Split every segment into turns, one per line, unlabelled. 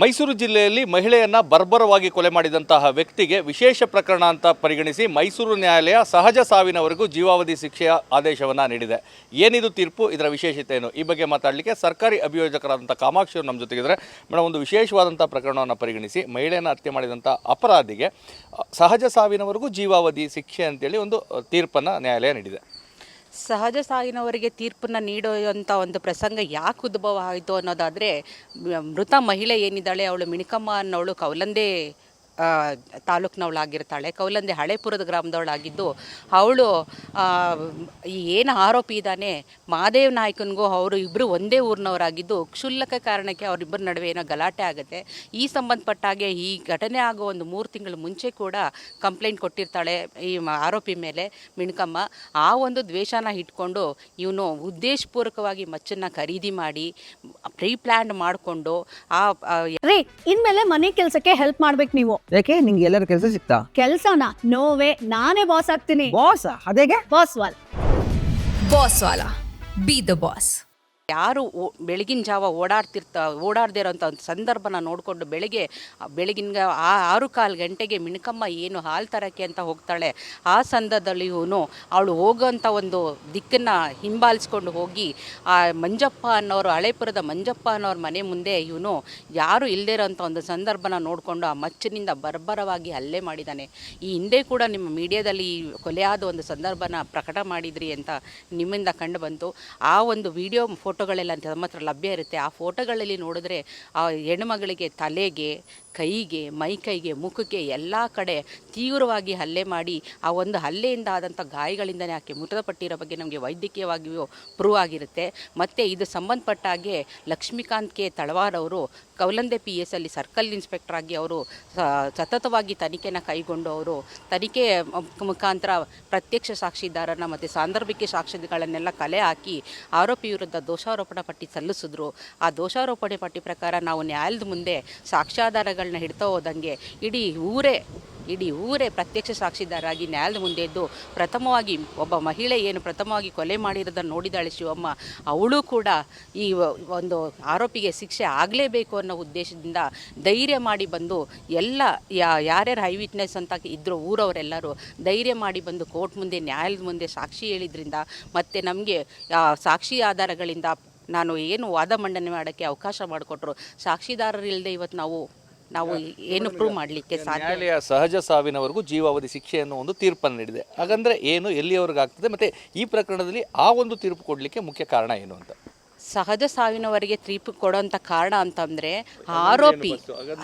ಮೈಸೂರು ಜಿಲ್ಲೆಯಲ್ಲಿ ಮಹಿಳೆಯನ್ನ ಬರ್ಬರವಾಗಿ ಕೊಲೆ ಮಾಡಿದಂತಹ ವ್ಯಕ್ತಿಗೆ ವಿಶೇಷ ಪ್ರಕರಣ ಅಂತ ಪರಿಗಣಿಸಿ ಮೈಸೂರು ನ್ಯಾಯಾಲಯ ಸಹಜ ಸಾವಿನವರೆಗೂ ಜೀವಾವಧಿ ಶಿಕ್ಷೆಯ ಆದೇಶವನ್ನ ನೀಡಿದೆ. ಏನಿದು ತೀರ್ಪು? ಇದರ ವಿಶೇಷತೆ ಏನು ಈ ಬಗ್ಗೆ ಮಾತಾಡಲಿಕ್ಕೆ ಸರ್ಕಾರಿ ಅಭಿಯೋಜಕರಾದಂಥ ಕಾಮಾಕ್ಷಿ ನಮ್ಮ ಜೊತೆಗಿದ್ದಾರೆ. ಮೇಡಮ್ ಒಂದು ವಿಶೇಷವಾದಂಥ ಪ್ರಕರಣವನ್ನು ಪರಿಗಣಿಸಿ ಮಹಿಳೆಯನ್ನು ಹತ್ಯೆ ಮಾಡಿದಂಥ ಅಪರಾಧಿಗೆ ಸಹಜ ಸಾವಿನವರೆಗೂ ಜೀವಾವಧಿ ಶಿಕ್ಷೆ ಅಂತೇಳಿ ಒಂದು ತೀರ್ಪನ್ನು ನ್ಯಾಯಾಲಯ ನೀಡಿದೆ.
ಸಹಜ ಸಾವಿನವರಿಗೆ ತೀರ್ಪನ್ನು ನೀಡುವಂಥ ಒಂದು ಪ್ರಸಂಗ ಯಾಕೆ ಉದ್ಭವ ಆಯಿತು ಅನ್ನೋದಾದರೆ ಮೃತ ಮಹಿಳೆ ಏನಿದ್ದಾಳೆ, ಅವಳು ಮಿಣಿಕಮ್ಮ ಅನ್ನೋಳು ಕೌಲಂದೆ ತಾಲೂಕ್ನವಳಾಗಿರ್ತಾಳೆ. ಕೌಲಂದೆ ಹಳೆಪುರದ ಗ್ರಾಮದವಳಾಗಿದ್ದು, ಅವಳು ಈ ಏನು ಆರೋಪಿ ಇದ್ದಾನೆ ಮಹಾದೇವ್ ನಾಯ್ಕನಿಗೂ ಅವರು ಇಬ್ಬರು ಒಂದೇ ಊರಿನವರಾಗಿದ್ದು, ಕ್ಷುಲ್ಲಕ ಕಾರಣಕ್ಕೆ ಅವರಿಬ್ಬರ ನಡುವೆ ಏನೋ ಗಲಾಟೆ ಆಗುತ್ತೆ. ಈ ಸಂಬಂಧಪಟ್ಟಾಗೆ ಈ ಘಟನೆ ಆಗೋ ಒಂದು ಮೂರು ತಿಂಗಳ ಮುಂಚೆ ಕೂಡ ಕಂಪ್ಲೇಂಟ್ ಕೊಟ್ಟಿರ್ತಾಳೆ ಈ ಆರೋಪಿ ಮೇಲೆ ಮಿಣ್ಕಮ್ಮ. ಆ ಒಂದು ದ್ವೇಷನ ಇಟ್ಕೊಂಡು ಇವನು ಉದ್ದೇಶಪೂರ್ವಕವಾಗಿ ಮಚ್ಚನ್ನು ಖರೀದಿ ಮಾಡಿ ಪ್ರೀ ಪ್ಲ್ಯಾನ್ ಮಾಡಿಕೊಂಡು, ಆ
ಇನ್ಮೇಲೆ ಮನೆ ಕೆಲಸಕ್ಕೆ ಹೆಲ್ಪ್ ಮಾಡ್ಬೇಕು ನೀವು.
ಯಾಕೆ ನಿಂಗೆ ಎಲ್ಲರ ಕೆಲಸ ಸಿಗ್ತಾ?
ಕೆಲ್ಸನ? ನೋವೇ ನಾನೇ ಬಾಸ್ ಆಗ್ತೀನಿ.
ಬಾಸ್ ಅದೇಗೆ?
Boss wall.
ಬಾಸ್ ವಾಲಾ. ಬಿ ದ ಬಾಸ್
ಯಾರು ಬೆಳಗಿನ ಜಾವ ಓಡಾಡ್ತಿರ್ತ, ಓಡಾಡದೇ ಇರೋಂಥ ಒಂದು ಸಂದರ್ಭನ ನೋಡಿಕೊಂಡು ಬೆಳಗ್ಗೆ, ಬೆಳಗಿನ ಆ ಆರು ಕಾಲು ಗಂಟೆಗೆ ಮಿಣಕಮ್ಮ ಏನು ಹಾಲು ತರಕ್ಕೆ ಅಂತ ಹೋಗ್ತಾಳೆ, ಆ ಸಂದರ್ಭದಲ್ಲಿ ಇವನು ಅವಳು ಹೋಗೋಂಥ ಒಂದು ದಿಕ್ಕನ್ನು ಹಿಂಬಾಲಿಸ್ಕೊಂಡು ಹೋಗಿ, ಆ ಮಂಜಪ್ಪ ಅನ್ನೋರು, ಹಳೇಪುರದ ಮಂಜಪ್ಪ ಅನ್ನೋರ ಮನೆ ಮುಂದೆ ಇವನು ಯಾರು ಇಲ್ಲದೇ ಇರೋಂಥ ಒಂದು ಸಂದರ್ಭನ ನೋಡಿಕೊಂಡು ಆ ಮಚ್ಚಿನಿಂದ ಬರ್ಬರವಾಗಿ ಹಲ್ಲೆ ಮಾಡಿದ್ದಾನೆ ಈ ಹಿಂದೆ ಕೂಡ ನಿಮ್ಮ ಮೀಡಿಯಾದಲ್ಲಿ ಕೊಲೆಯಾದ ಒಂದು ಸಂದರ್ಭನ ಪ್ರಕಟ ಮಾಡಿದ್ರಿ ಅಂತ ನಿಮ್ಮಿಂದ ಕಂಡು ಬಂತು. ಆ ಒಂದು ವಿಡಿಯೋ ಫೋಟೋಗಳೆಲ್ಲ ನಮ್ಮ ಹತ್ರ ಲಭ್ಯ ಇರುತ್ತೆ. ಆ ಫೋಟೋಗಳಲ್ಲಿ ನೋಡಿದ್ರೆ ಆ ಹೆಣ್ಮಗಳಿಗೆ ತಲೆಗೆ ಕೈಗೆ ಮೈಕೈಗೆ ಮುಖಕ್ಕೆ ಎಲ್ಲ ಕಡೆ ತೀವ್ರವಾಗಿ ಹಲ್ಲೆ ಮಾಡಿ ಆ ಒಂದು ಹಲ್ಲೆಯಿಂದ ಆದಂಥ ಗಾಯಗಳಿಂದನೇ ಆಕೆ ಮೃತಪಟ್ಟಿರೋ ಬಗ್ಗೆ ನಮಗೆ ವೈದ್ಯಕೀಯವಾಗಿಯೂ ಪ್ರೂವ್ ಆಗಿರುತ್ತೆ. ಮತ್ತು ಇದು ಸಂಬಂಧಪಟ್ಟ ಹಾಗೆ ಲಕ್ಷ್ಮೀಕಾಂತ್ ಕೆ ತಳವಾರ್ ಅವರು ಕೌಲಂದೆ ಪಿ ಎಸ್ ಅಲ್ಲಿ ಸರ್ಕಲ್ ಇನ್ಸ್ಪೆಕ್ಟರ್ ಆಗಿ ಅವರು ಸತತವಾಗಿ ತನಿಖೆನ ಕೈಗೊಂಡು ಅವರು ತನಿಖೆ ಮುಖಾಂತರ ಪ್ರತ್ಯಕ್ಷ ಸಾಕ್ಷಿದಾರನ ಮತ್ತು ಸಾಂದರ್ಭಿಕ ಸಾಕ್ಷಿಗಳನ್ನೆಲ್ಲ ಕಲೆ ಹಾಕಿ ಆರೋಪಿ ವಿರುದ್ಧ ದೋಷಾರೋಪಣಾ ಪಟ್ಟಿ ಸಲ್ಲಿಸಿದ್ರು. ಆ ದೋಷಾರೋಪಣೆ ಪಟ್ಟಿ ಪ್ರಕಾರ ನಾವು ನ್ಯಾಯಾಲಯದ ಮುಂದೆ ಸಾಕ್ಷ್ಯಾಧಾರಗಳನ್ನ ಹಿಡ್ತಾ ಹೋದಂಗೆ ಇಡೀ ಊರೇ ಇಡೀ ಊರೇ ಪ್ರತ್ಯಕ್ಷ ಸಾಕ್ಷಿದಾರಾಗಿ ನ್ಯಾಯದ ಮುಂದೆ ಇದ್ದು ಪ್ರಥಮವಾಗಿ ಒಬ್ಬ ಮಹಿಳೆ ಏನು ಪ್ರಥಮವಾಗಿ ಕೊಲೆ ಮಾಡಿರೋದನ್ನು ನೋಡಿದಾಳೆ ಶಿವಮ್ಮ, ಅವಳು ಕೂಡ ಈ ಒಂದು ಆರೋಪಿಗೆ ಶಿಕ್ಷೆ ಆಗಲೇಬೇಕು ಅನ್ನೋ ಉದ್ದೇಶದಿಂದ ಧೈರ್ಯ ಮಾಡಿ ಬಂದು ಎಲ್ಲ ಯಾರ್ಯಾರು ಹೈ ವಿಟ್ನೆಸ್ ಅಂತ ಇದ್ದರು ಊರವರೆಲ್ಲರೂ ಧೈರ್ಯ ಮಾಡಿ ಬಂದು ಕೋರ್ಟ್ ಮುಂದೆ ನ್ಯಾಯಾಲಯದ ಮುಂದೆ ಸಾಕ್ಷಿ ಹೇಳಿದ್ರಿಂದ ಮತ್ತು ನಮಗೆ ಸಾಕ್ಷಿ ಆಧಾರಗಳಿಂದ ನಾನು ಏನು ವಾದ ಮಂಡನೆ ಮಾಡೋಕ್ಕೆ ಅವಕಾಶ ಮಾಡಿಕೊಟ್ರು. ಸಾಕ್ಷಿದಾರರಿಲ್ಲದೆ ಇವತ್ತು ನಾವು ನಾವು ಏನು ಪ್ರೂವ್ ಮಾಡಲಿಕ್ಕೆ ಸಾಧ್ಯ?
ನ್ಯಾಯಾಲಯ ಸಹಜ ಸಾವಿನವರೆಗೂ ಜೀವಾವಧಿ ಶಿಕ್ಷೆ ಅನ್ನೋ ಒಂದು ತೀರ್ಪನ್ನು ನೀಡಿದೆ. ಹಾಗಂದ್ರೆ ಏನು ಎಲ್ಲಿಯವರೆಗೆ ಆಗ್ತದೆ? ಮತ್ತೆ ಈ ಪ್ರಕರಣದಲ್ಲಿ ಆ ಒಂದು ತೀರ್ಪು ಕೊಡಲಿಕ್ಕೆ ಮುಖ್ಯ ಕಾರಣ ಏನು ಅಂತ?
ಸಹಜ ಸಾವಿನವರೆಗೆ ತೀರ್ಪು ಕೊಡೋಂಥ ಕಾರಣ ಅಂತಂದ್ರೆ ಆರೋಪಿ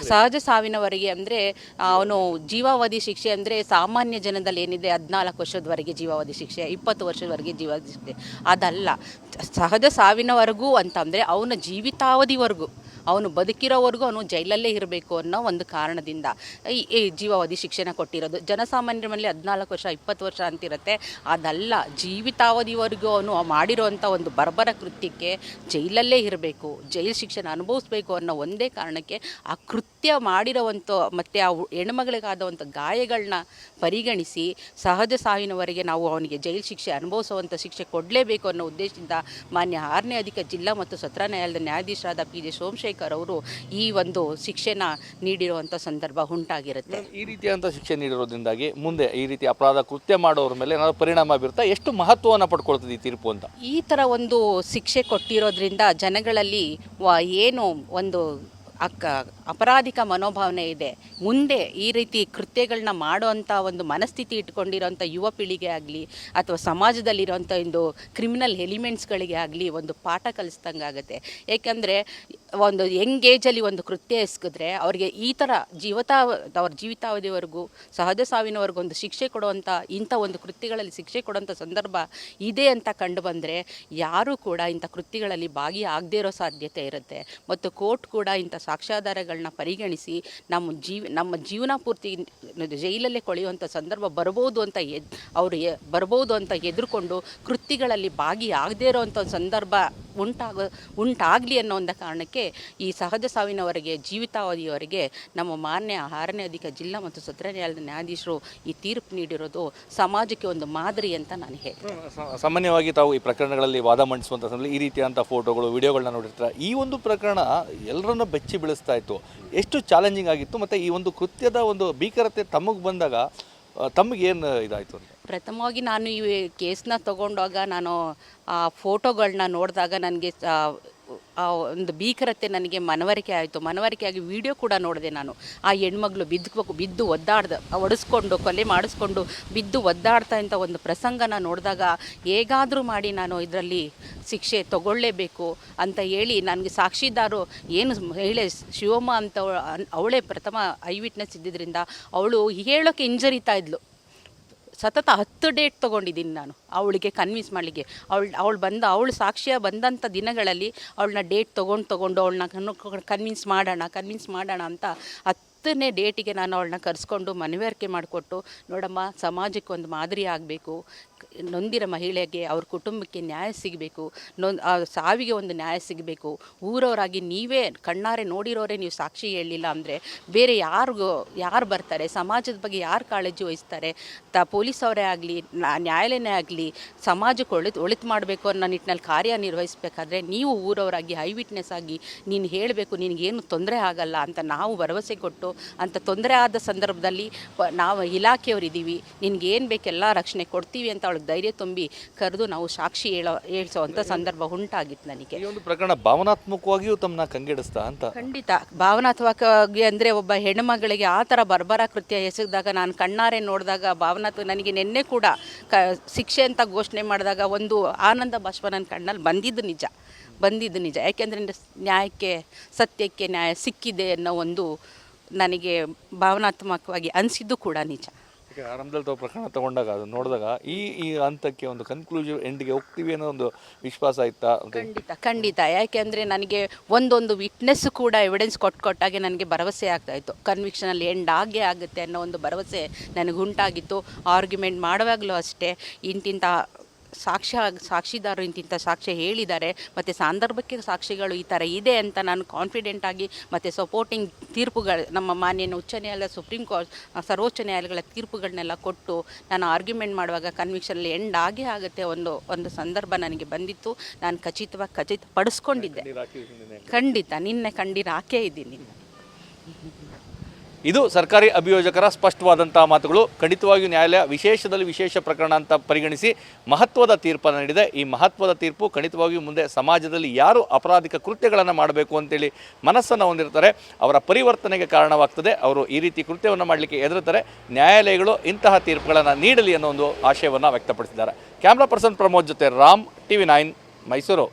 ಸಹಜ ಸಾವಿನವರೆಗೆ ಅಂದ್ರೆ ಅವನು ಜೀವಾವಧಿ ಶಿಕ್ಷೆ ಅಂದ್ರೆ ಸಾಮಾನ್ಯ ಜನದಲ್ಲಿ ಏನಿದೆ? ಹದಿನಾಲ್ಕು ವರ್ಷದವರೆಗೆ ಜೀವಾವಧಿ ಶಿಕ್ಷೆ ಇಪ್ಪತ್ತು ವರ್ಷದವರೆಗೆ ಜೀವಾವಧಿ ಶಿಕ್ಷೆ. ಅದಲ್ಲ. ಸಹಜ ಸಾವಿನವರೆಗೂ ಅಂತಂದ್ರೆ ಅವನ ಜೀವಿತಾವಧಿವರೆಗೂ. ಅವನು ಬದುಕಿರೋವರೆಗೂ ಅವನು ಜೈಲಲ್ಲೇ ಇರಬೇಕು ಅನ್ನೋ ಒಂದು ಕಾರಣದಿಂದ ಈ ಜೀವಾವಧಿ ಶಿಕ್ಷಣ ಕೊಟ್ಟಿರೋದು. ಜನಸಾಮಾನ್ಯರ ಮೇಲೆ ಹದಿನಾಲ್ಕು ವರ್ಷ, ಇಪ್ಪತ್ತು ವರ್ಷ ಅಂತಿರುತ್ತೆ. ಅದಲ್ಲ, ಜೀವಿತಾವಧಿವರೆಗೂ ಅವನು ಮಾಡಿರೋವಂಥ ಒಂದು ಬರ್ಬರ ಕೃತ್ಯಕ್ಕೆ ಜೈಲಲ್ಲೇ ಇರಬೇಕು, ಜೈಲು ಶಿಕ್ಷೆನ ಅನುಭವಿಸ್ಬೇಕು ಅನ್ನೋ ಒಂದೇ ಕಾರಣಕ್ಕೆ ಆ ಕೃತ್ಯ ಮಾಡಿರೋವಂಥ ಮತ್ತು ಆ ಹೆಣ್ಮಗಳಿಗಾದಂಥ ಗಾಯಗಳನ್ನ ಪರಿಗಣಿಸಿ ಸಹಜ ಸಾವಿನವರೆಗೆ ನಾವು ಅವನಿಗೆ ಜೈಲು ಶಿಕ್ಷೆ ಅನುಭವಿಸುವಂಥ ಶಿಕ್ಷೆ ಕೊಡಲೇಬೇಕು ಅನ್ನೋ ಉದ್ದೇಶದಿಂದ ಮಾನ್ಯ ಆರನೇ ಅಧಿಕ ಜಿಲ್ಲಾ ಮತ್ತು ಸತ್ರ ನ್ಯಾಯಾಲಯದ ನ್ಯಾಯಾಧೀಶರಾದ ಪಿ ಜೆ ಸೋಮಶೇಖರ್ ಅವರು ಈ ಒಂದು ಶಿಕ್ಷೆನ ನೀಡಿರುವಂಥ ಸಂದರ್ಭ ಉಂಟಾಗಿರುತ್ತೆ.
ಈ ರೀತಿಯಾದಂಥ ಶಿಕ್ಷೆ ನೀಡಿರೋದ್ರಿಂದಾಗಿ ಮುಂದೆ ಈ ರೀತಿ ಅಪರಾಧ ಕೃತ್ಯ ಮಾಡೋರ ಮೇಲೆ ಏನಾದರೂ ಪರಿಣಾಮ ಬೀರುತ್ತಾ? ಎಷ್ಟು ಮಹತ್ವವನ್ನು ಪಡ್ಕೊಳ್ತದೆ ಈ ತೀರ್ಪು ಅಂತ?
ಈ ಥರ ಒಂದು ಶಿಕ್ಷೆ ಕೊಟ್ಟಿರೋದ್ರಿಂದ ಜನಗಳಲ್ಲಿ ಏನು ಒಂದು ಅಕ್ಕ ಅಪರಾಧಿಕ ಮನೋಭಾವನೆ ಇದೆ. ಮುಂದೆ ಈ ರೀತಿ ಕೃತ್ಯಗಳನ್ನ ಮಾಡುವಂಥ ಒಂದು ಮನಸ್ಥಿತಿ ಇಟ್ಕೊಂಡಿರೋಂಥ ಯುವ ಪೀಳಿಗೆ ಆಗಲಿ ಅಥವಾ ಸಮಾಜದಲ್ಲಿರೋಂಥ ಒಂದು ಕ್ರಿಮಿನಲ್ ಎಲಿಮೆಂಟ್ಸ್ಗಳಿಗೆ ಆಗಲಿ ಒಂದು ಪಾಠ ಕಲಿಸ್ದಂಗೆ ಆಗುತ್ತೆ ಏಕೆಂದರೆ ಒಂದು ಯಂಗ್ ಏಜಲ್ಲಿ ಒಂದು ಕೃತ್ಯ ಎಸ್ಕಿದ್ರೆ ಅವರಿಗೆ ಈ ಥರ ಜೀವತಾವ ಅವ್ರ ಜೀವಿತಾವಧಿವರೆಗೂ, ಸಹಜ ಸಾವಿನವರೆಗೂ ಒಂದು ಶಿಕ್ಷೆ ಕೊಡುವಂಥ ಇಂಥ ಒಂದು ಕೃತ್ಯಗಳಲ್ಲಿ ಶಿಕ್ಷೆ ಕೊಡುವಂಥ ಸಂದರ್ಭ ಇದೆ ಅಂತ ಕಂಡು ಬಂದರೆ ಯಾರೂ ಕೂಡ ಇಂಥ ಕೃತ್ಯಗಳಲ್ಲಿ ಭಾಗಿಯಾಗದೇ ಇರೋ ಸಾಧ್ಯತೆ ಇರುತ್ತೆ. ಮತ್ತು ಕೋರ್ಟ್ ಕೂಡ ಇಂಥ ಸಾಕ್ಷ್ಯಾಧಾರಗಳನ್ನ ಪರಿಗಣಿಸಿ ನಮ್ಮ ಜೀವ ನಮ್ಮ ಜೀವನ ಪೂರ್ತಿ ಜೈಲಲ್ಲೇ ಕೊಳೆಯುವಂಥ ಸಂದರ್ಭ ಬರಬಹುದು ಅಂತ ಎದ್ ಅವರು ಬರ್ಬೋದು ಅಂತ ಎದುರುಕೊಂಡು ಕೃತ್ಯಗಳಲ್ಲಿ ಭಾಗಿಯಾಗದೇ ಇರೋವಂಥ ಸಂದರ್ಭ ಉಂಟಾಗ, ಉಂಟಾಗಲಿ ಅನ್ನೋ ಒಂದು ಕಾರಣಕ್ಕೆ ಈ ಸಹಜ ಸಾವಿನವರೆಗೆ, ಜೀವಿತಾವಧಿಯವರೆಗೆ ನಮ್ಮ ಮಾನ್ಯ ಆರನೇ ಅಧಿಕ ಜಿಲ್ಲಾ ಮತ್ತು ಸತ್ರ ನ್ಯಾಯಾಲಯದ ನ್ಯಾಯಾಧೀಶರು ಈ ತೀರ್ಪು ನೀಡಿರೋದು ಸಮಾಜಕ್ಕೆ ಒಂದು ಮಾದರಿ ಅಂತ ನಾನು ಹೇಳಿ
ಸಾಮಾನ್ಯವಾಗಿ ತಾವು ಈ ಪ್ರಕರಣಗಳಲ್ಲಿ ವಾದ ಸಂದರ್ಭದಲ್ಲಿ ಈ ರೀತಿಯಾದಂಥ ಫೋಟೋಗಳು ವಿಡಿಯೋಗಳನ್ನ ನೋಡಿರ್ತಾರೆ? ಈ ಒಂದು ಪ್ರಕರಣ ಎಲ್ಲರನ್ನ ಬೆಚ್ಚಿ ಬೀಳಿಸ್ತಾ ಇತ್ತು. ಎಷ್ಟು ಚಾಲೆಂಜಿಂಗ್ ಆಗಿತ್ತು, ಮತ್ತು ಈ ಒಂದು ಕೃತ್ಯದ ಒಂದು ಭೀಕರತೆ ತಮಗೆ ಬಂದಾಗ ತಮಗೇನು ಇದಾಯಿತು ಅಂತ?
ಪ್ರಥಮವಾಗಿ ನಾನು ಈ ಕೇಸ್ನ ತಗೊಂಡಾಗ ನಾನು, ಆ ಫೋಟೋಗಳನ್ನ ನೋಡಿದಾಗ ನನಗೆ ಒಂದು ಭೀಕರತೆ ನನಗೆ ಮನವರಿಕೆ ಆಯಿತು. ಮನವರಿಕೆ ಆಗಿ ವಿಡಿಯೋ ಕೂಡ ನೋಡಿದೆ ನಾನು. ಆ ಹೆಣ್ಮಗಳು ಬಿದ್ದು ಬಿದ್ದು ಒದ್ದಾಡ್ದ, ಒಡಿಸ್ಕೊಂಡು, ಕೊಲೆ ಮಾಡಿಸ್ಕೊಂಡು ಬಿದ್ದು ಒದ್ದಾಡ್ತಾ ಇಂಥ ಒಂದು ಪ್ರಸಂಗನ ನೋಡಿದಾಗ ಹೇಗಾದರೂ ಮಾಡಿ ನಾನು ಇದರಲ್ಲಿ ಶಿಕ್ಷೆ ತಗೊಳ್ಳೇಬೇಕು ಅಂತ ಹೇಳಿ ನನಗೆ ಸಾಕ್ಷಿದಾರು ಏನು ಮಹಿಳೆ ಶಿವಮ್ಮ ಅಂತ ಅವಳೇ ಪ್ರಥಮ ಐ ವಿಟ್ನೆಸ್ ಇದ್ದಿದ್ದರಿಂದ ಅವಳು ಹೇಳೋಕ್ಕೆ ಹಿಂಜರಿತಾ ಇದ್ಲು. ಸತತ ಹತ್ತು ಡೇಟ್ ತೊಗೊಂಡಿದ್ದೀನಿ ನಾನು ಅವಳಿಗೆ ಕನ್ವಿನ್ಸ್ ಮಾಡಲಿಕ್ಕೆ. ಅವಳು ಅವಳು ಬಂದ, ಅವಳು ಸಾಕ್ಷಿಯ ಬಂದಂಥ ದಿನಗಳಲ್ಲಿ ಅವಳನ್ನ ಡೇಟ್ ತೊಗೊಂಡು ತೊಗೊಂಡು ಅವಳನ್ನ ಕನ್ವಿನ್ಸ್ ಮಾಡೋಣ ಕನ್ವಿನ್ಸ್ ಮಾಡೋಣ ಅಂತ ಹತ್ತನೇ ಡೇಟಿಗೆ ನಾನು ಅವಳನ್ನ ಕರೆಸ್ಕೊಂಡು ಮನವರಿಕೆ ಮಾಡಿಕೊಟ್ಟು, ನೋಡಮ್ಮ, ಸಮಾಜಕ್ಕೆ ಒಂದು ಮಾದರಿ ಆಗಬೇಕು. ನೊಂದಿರೋ ಮಹಿಳೆಗೆ ಅವ್ರ ಕುಟುಂಬಕ್ಕೆ ನ್ಯಾಯ ಸಿಗಬೇಕು. ನೊಂದ್ ಸಾವಿಗೆ ಒಂದು ನ್ಯಾಯ ಸಿಗಬೇಕು. ಊರವರಾಗಿ ನೀವೇ ಕಣ್ಣಾರೆ ನೋಡಿರೋರೇ, ನೀವು ಸಾಕ್ಷಿ ಹೇಳಲಿಲ್ಲ ಅಂದರೆ ಬೇರೆ ಯಾರಿಗೂ, ಯಾರು ಬರ್ತಾರೆ? ಸಮಾಜದ ಬಗ್ಗೆ ಯಾರು ಕಾಳಜಿ ವಹಿಸ್ತಾರೆ? ತ ಪೊಲೀಸ್ ಅವರೇ ಆಗಲಿ ನ್ಯಾಯಾಲಯನೇ ಆಗಲಿ ಸಮಾಜಕ್ಕೆ ಒಳಿತು ಒಳಿತು ಮಾಡಬೇಕು ಅನ್ನೋ ನಿಟ್ಟಿನಲ್ಲಿ ಕಾರ್ಯನಿರ್ವಹಿಸಬೇಕಾದ್ರೆ ನೀವು ಊರವರಾಗಿ ಹೈ ವಿಟ್ನೆಸ್ ಆಗಿ ನೀನು ಹೇಳಬೇಕು, ನಿನಗೇನು ತೊಂದರೆ ಆಗಲ್ಲ ಅಂತ ನಾವು ಭರವಸೆ ಕೊಟ್ಟು, ಅಂತ ತೊಂದರೆ ಆದ ಸಂದರ್ಭದಲ್ಲಿ ನಾವು ಇಲಾಖೆಯವರಿದ್ದೀವಿ, ನಿನಗೇನು ಬೇಕೆಲ್ಲ ರಕ್ಷಣೆ ಕೊಡ್ತೀವಿ ಅಂತ ಅವಳಿಗೆ ಧೈರ್ಯ ತುಂಬಿ ಕರೆದು ನಾವು ಸಾಕ್ಷಿ ಹೇಳೋ ಹೇಳ್ಸೋವಂಥ ಸಂದರ್ಭ ಉಂಟಾಗಿತ್ತು ನನಗೆ.
ಈ ಒಂದು ಪ್ರಕರಣ ಭಾವನಾತ್ಮಕವಾಗಿಯೂ ತಮ್ಮನ್ನ ಕಂಗೆಡಿಸ್ತಾ ಅಂತ.
ಖಂಡಿತ. ಭಾವನಾತ್ಮಕವಾಗಿ ಅಂದರೆ ಒಬ್ಬ ಹೆಣ್ಣುಮಗಳಿಗೆ ಆ ಥರ ಬರ್ಬರ ಕೃತ್ಯ ಎಸಗಿದಾಗ ನಾನು ಕಣ್ಣಾರೆ ನೋಡಿದಾಗ ಭಾವನಾತ್ಮಕ ನನಗೆ ನಿನ್ನೆ ಕೂಡ ಕ ಶಿಕ್ಷೆ ಅಂತ ಘೋಷಣೆ ಮಾಡಿದಾಗ ಒಂದು ಆನಂದ ಬಾಷ್ಪ ನನ್ನ ಕಣ್ಣಲ್ಲಿ ಬಂದಿದ್ದು ನಿಜ. ಬಂದಿದ್ದು ನಿಜ. ಯಾಕೆಂದರೆ ನ್ಯಾಯಕ್ಕೆ ಸತ್ಯಕ್ಕೆ ನ್ಯಾಯ ಸಿಕ್ಕಿದೆ ಅನ್ನೋ ಒಂದು ನನಗೆ ಭಾವನಾತ್ಮಕವಾಗಿ ಅನಿಸಿದ್ದು ಕೂಡ ನಿಜ.
ಈಗ ಆರಂಭದಲ್ಲಿ ತಾವು ಪ್ರಕರಣ ತಗೊಂಡಾಗ ಅದು ನೋಡಿದಾಗ ಈ ಈ ಹಂತಕ್ಕೆ ಒಂದು ಕನ್ಕ್ಲೂಷನ್ ಎಂಡ್ಗೆ ಹೋಗ್ತೀವಿ ಅನ್ನೋ ಒಂದು ವಿಶ್ವಾಸ ಇತ್ತಾ? ಅಂತ
ಖಂಡಿತ ಖಂಡಿತ. ಯಾಕೆಂದ್ರೆ ನನಗೆ ಒಂದೊಂದು ವಿಟ್ನೆಸ್ ಕೂಡ ಎವಿಡೆನ್ಸ್ ಕೊಟ್ಟು ಕೊಟ್ಟಾಗೆ ನನಗೆ ಭರವಸೆ ಆಗ್ತಾ ಇತ್ತು. ಕನ್ವಿಕ್ಷನಲ್ಲಿ ಎಂಡ್ ಆಗೇ ಆಗುತ್ತೆ ಅನ್ನೋ ಒಂದು ಭರವಸೆ ನನಗೆ ಉಂಟಾಗಿತ್ತು. ಆರ್ಗ್ಯುಮೆಂಟ್ ಮಾಡುವಾಗಲೂ ಅಷ್ಟೇ ಇಂತಿಂಥ ಸಾಕ್ಷ್ಯ ಸಾಕ್ಷಿದಾರರು ಇಂತಿಂಥ ಸಾಕ್ಷ್ಯ ಹೇಳಿದ್ದಾರೆ. ಮತ್ತು ಸಂದರ್ಭಕ್ಕೆ ಸಾಕ್ಷಿಗಳು ಈ ಥರ ಇದೆ ಅಂತ ನಾನು ಕಾನ್ಫಿಡೆಂಟ್ ಆಗಿ ಮತ್ತು ಸಪೋರ್ಟಿಂಗ್ ತೀರ್ಪುಗಳು ನಮ್ಮ ಮಾನ್ಯ ಉಚ್ಚ ನ್ಯಾಯಾಲಯ ಸುಪ್ರೀಂ ಕೋರ್ಟ್ ಸರ್ವೋಚ್ಚ ನ್ಯಾಯಾಲಯಗಳ ತೀರ್ಪುಗಳನ್ನೆಲ್ಲ ಕೊಟ್ಟು ನಾನು ಆರ್ಗ್ಯುಮೆಂಟ್ ಮಾಡುವಾಗ ಕನ್ವಿಕ್ಷನಲ್ಲಿ ಎಂಡ್ ಆಗೇ ಆಗುತ್ತೆ ಒಂದು ಒಂದು ಸಂದರ್ಭ ನನಗೆ ಬಂದಿತ್ತು. ನಾನು ಖಚಿತವಾಗಿ ಖಚಿತಪಡಿಸ್ಕೊಂಡಿದ್ದೆ. ಖಂಡಿತ ನಿನ್ನೆ ಕಂಡಿರಾಕೇ ಇದ್ದೀನಿ.
ಇದು ಸರ್ಕಾರಿ ಅಭಿಯೋಜಕರ ಸ್ಪಷ್ಟವಾದಂತಹ ಮಾತುಗಳು. ಖಂಡಿತವಾಗಿಯೂ ನ್ಯಾಯಾಲಯ ವಿಶೇಷದಲ್ಲಿ ವಿಶೇಷ ಪ್ರಕರಣ ಅಂತ ಪರಿಗಣಿಸಿ ಮಹತ್ವದ ತೀರ್ಪನ್ನು ನೀಡಿದೆ. ಈ ಮಹತ್ವದ ತೀರ್ಪು ಖಂಡಿತವಾಗಿಯೂ ಮುಂದೆ ಸಮಾಜದಲ್ಲಿ ಯಾರು ಅಪರಾಧಿಕ ಕೃತ್ಯಗಳನ್ನು ಮಾಡಬೇಕು ಅಂತೇಳಿ ಮನಸ್ಸನ್ನು ಹೊಂದಿರ್ತಾರೆ. ಅವರ ಪರಿವರ್ತನೆಗೆ ಕಾರಣವಾಗ್ತದೆ. ಅವರು ಈ ರೀತಿ ಕೃತ್ಯವನ್ನು ಮಾಡಲಿಕ್ಕೆ ಎದುರುತ್ತಾರೆ ನ್ಯಾಯಾಲಯಗಳು ಇಂತಹ ತೀರ್ಪುಗಳನ್ನು ನೀಡಲಿ ಅನ್ನೋ ಒಂದು ಆಶಯವನ್ನು ವ್ಯಕ್ತಪಡಿಸಿದ್ದಾರೆ. ಕ್ಯಾಮ್ರಾ ಪರ್ಸನ್ ಪ್ರಮೋದ್ ಜೊತೆ ರಾಮ್, ಟಿವಿ ನೈನ್, ಮೈಸೂರು.